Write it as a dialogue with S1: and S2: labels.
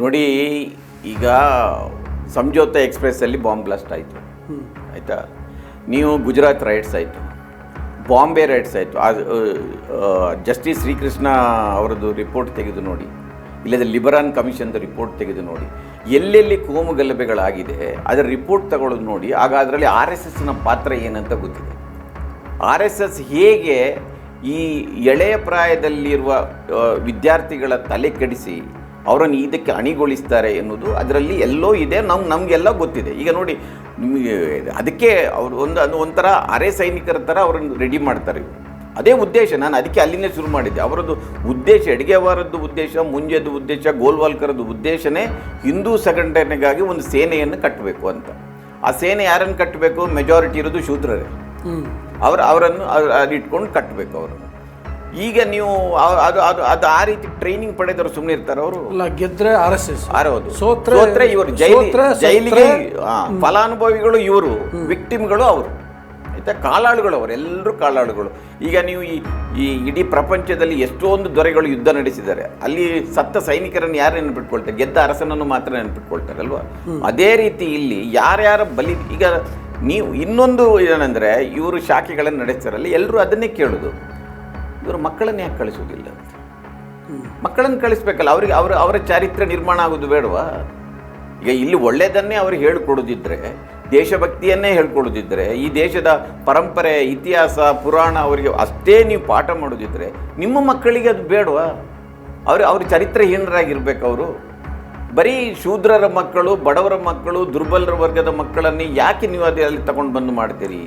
S1: ನೋಡಿ, ಈಗ Samjhauta ಎಕ್ಸ್ಪ್ರೆಸ್ಸಲ್ಲಿ bomb blast ಆಯಿತು. ಆಯಿತಾ? ನೀವು ಗುಜರಾತ್ ರೈಡ್ಸ್ ಆಯಿತು. ಬಾಂಬೆ ರೈಡ್ಸ್ ಆಯಿತು. ಜಸ್ಟಿಸ್ ಶ್ರೀಕೃಷ್ಣ ಅವರದ್ದು ರಿಪೋರ್ಟ್ ತೆಗೆದು ನೋಡಿ. ಇಲ್ಲದ ಲಿಬರಾನ್ ಕಮಿಷನ್ದು ರಿಪೋರ್ಟ್ ತೆಗೆದು ನೋಡಿ. ಎಲ್ಲೆಲ್ಲಿ ಕೋಮು ಗಲಭೆಗಳಾಗಿದೆ, ಅದರ ರಿಪೋರ್ಟ್ ತಗೊಳ್ಳೋದು ನೋಡಿ. ಆಗ ಅದರಲ್ಲಿ ಆರ್ ಎಸ್ ಎಸ್ನ ಪಾತ್ರ ಏನಂತ ಗೊತ್ತಿದೆ. ಆರ್ ಎಸ್ ಎಸ್ ಹೇಗೆ ಈ ಎಳೆಯ ಪ್ರಾಯದಲ್ಲಿರುವ ವಿದ್ಯಾರ್ಥಿಗಳ ತಲೆ ಕೆಡಿಸಿ ಅವರನ್ನು ಇದಕ್ಕೆ ಅಣಿಗೊಳಿಸ್ತಾರೆ ಎನ್ನುವುದು ಅದರಲ್ಲಿ ಎಲ್ಲೋ ಇದೆ ನಮ್ಗೆ ನಮಗೆಲ್ಲ ಗೊತ್ತಿದೆ. ಈಗ ನೋಡಿ ನಿಮಗೆ ಅದಕ್ಕೆ ಅವರು ಒಂದು ಅದು ಒಂಥರ ಅರೆ ಸೈನಿಕರ ಥರ ಅವರನ್ನು ರೆಡಿ ಮಾಡ್ತಾರೆ. ಅದೇ ಉದ್ದೇಶ ನಾನು ಅದಕ್ಕೆ ಅಲ್ಲಿನೇ ಶುರು ಮಾಡಿದ್ದೆ. ಅವರದ್ದು ಉದ್ದೇಶ ಅಡಿಗೆವಾರದ್ದು ಉದ್ದೇಶ ಮುಂಜೆದು ಉದ್ದೇಶ ಗೋಲ್ವಾಲ್ಕರದ್ದು ಉದ್ದೇಶನೇ ಹಿಂದೂ ಸಂಘಟನೆಗಾಗಿ ಒಂದು ಸೇನೆಯನ್ನು ಕಟ್ಟಬೇಕು ಅಂತ. ಆ ಸೇನೆ ಯಾರನ್ನು ಕಟ್ಟಬೇಕು? ಮೆಜಾರಿಟಿ ಇರೋದು ಶೂದ್ರರೇ. ಅವರು ಅವರನ್ನು ಅದು ಇಟ್ಕೊಂಡು ಕಟ್ಟಬೇಕು ಅವರನ್ನು. ಈಗ ನೀವು ಅದು ಅದು ಅದು ಆ ರೀತಿ ಟ್ರೈನಿಂಗ್ ಪಡೆದವರು ಸುಮ್ಮನೆ ಇರ್ತಾರೆ ಅವರು?
S2: ಗೆದ್ರೆ ಆರ್ ಎಸ್ ಎಸ್
S1: ಆರೋದು
S2: ಸೋತ್ರೆ-
S1: ಸೋತ್ರೆ ಇವರು ಜೈಲಿ ಜೈಲಿಗೆ ಫಲಾನುಭವಿಗಳು ಇವರು ವಿಕ್ಟಿಮ್ಗಳು ಅವರು. ಆಯ್ತಾ? ಕಾಲಾಳುಗಳು ಅವರು ಎಲ್ಲರೂ ಕಾಲಾಳುಗಳು. ಈಗ ನೀವು ಈ ಈ ಇಡೀ ಪ್ರಪಂಚದಲ್ಲಿ ಎಷ್ಟೊಂದು ದೊರೆಗಳು ಯುದ್ಧ ನಡೆಸಿದ್ದಾರೆ. ಅಲ್ಲಿ ಸತ್ತ ಸೈನಿಕರನ್ನು ಯಾರು ನೆನಪಿಟ್ಕೊಳ್ತಾರೆ? ಗೆದ್ದ ಅರಸನನ್ನು ಮಾತ್ರ ನೆನಪಿಟ್ಕೊಳ್ತಾರೆ ಅಲ್ವಾ? ಅದೇ ರೀತಿ ಇಲ್ಲಿ ಯಾರ್ಯಾರ ಬಲಿ ಈಗ ನೀವು ಇನ್ನೊಂದು ಏನಂದ್ರೆ ಇವರು ಶಾಖೆಗಳನ್ನು ನಡೆಸ್ತಾರಲ್ಲ ಎಲ್ಲರೂ ಅದನ್ನೇ ಕೇಳೋದು. ಇವರು ಮಕ್ಕಳನ್ನ ಯಾಕೆ ಕಳಿಸೋದಿಲ್ಲ ಅಂತ ಮಕ್ಕಳನ್ನು ಕಳಿಸ್ಬೇಕಲ್ಲ ಅವರಿಗೆ ಅವರ ಅವರ ಚಾರಿತ್ರ್ಯ ನಿರ್ಮಾಣ ಆಗೋದು ಬೇಡವಾ? ಈಗ ಇಲ್ಲಿ ಒಳ್ಳೆಯದನ್ನೇ ಅವರು ಹೇಳಿಕೊಡೋದಿದ್ದರೆ ದೇಶಭಕ್ತಿಯನ್ನೇ ಹೇಳ್ಕೊಡೋದಿದ್ದರೆ ಈ ದೇಶದ ಪರಂಪರೆ ಇತಿಹಾಸ ಪುರಾಣ ಅವರಿಗೆ ಅಷ್ಟೇ ನೀವು ಪಾಠ ಮಾಡೋದಿದ್ದರೆ ನಿಮ್ಮ ಮಕ್ಕಳಿಗೆ ಅದು ಬೇಡವಾ? ಅವರು ಅವ್ರ ಚರಿತ್ರೆಹೀನರಾಗಿರ್ಬೇಕು ಅವರು. ಬರೀ ಶೂದ್ರರ ಮಕ್ಕಳು ಬಡವರ ಮಕ್ಕಳು ದುರ್ಬಲರ ವರ್ಗದ ಮಕ್ಕಳನ್ನೇ ಯಾಕೆ ನೀವು ಅದೇ ಅಲ್ಲಿ ತಗೊಂಡು ಬಂದು ಮಾಡ್ತೀರಿ?